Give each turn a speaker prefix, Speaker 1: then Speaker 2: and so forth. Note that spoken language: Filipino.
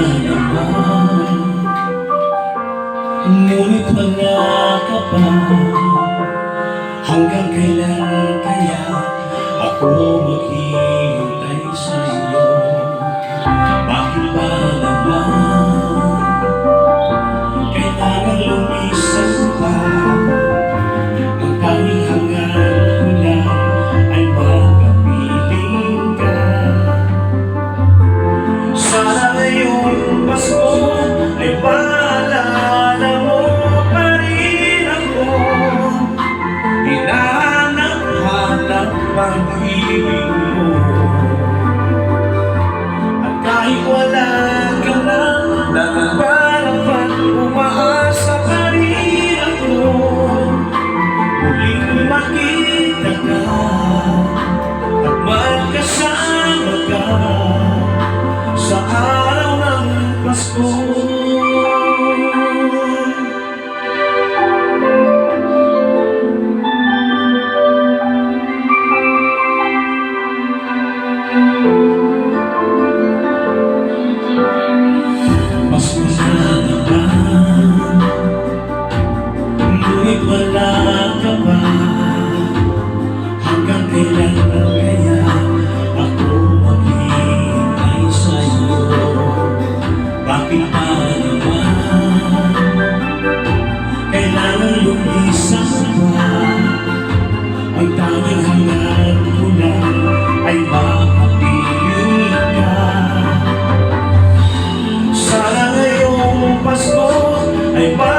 Speaker 1: na naman Ngunit mga kapal Hanggang kailan kaya ako pag-ibig mo At kahit wala ka na Nangangarap at umaasa pa rin ako Muling makita ka At magkasama ka sa araw ng. Pasko wala ka pa. Hanggang kailan kaya ako maghihintay sa iyo? Bakit pa naman kailangan lumisan pa? Ang tanging hangad ko lang ay makapiling ka. Sana ngayong Pasko ay maalala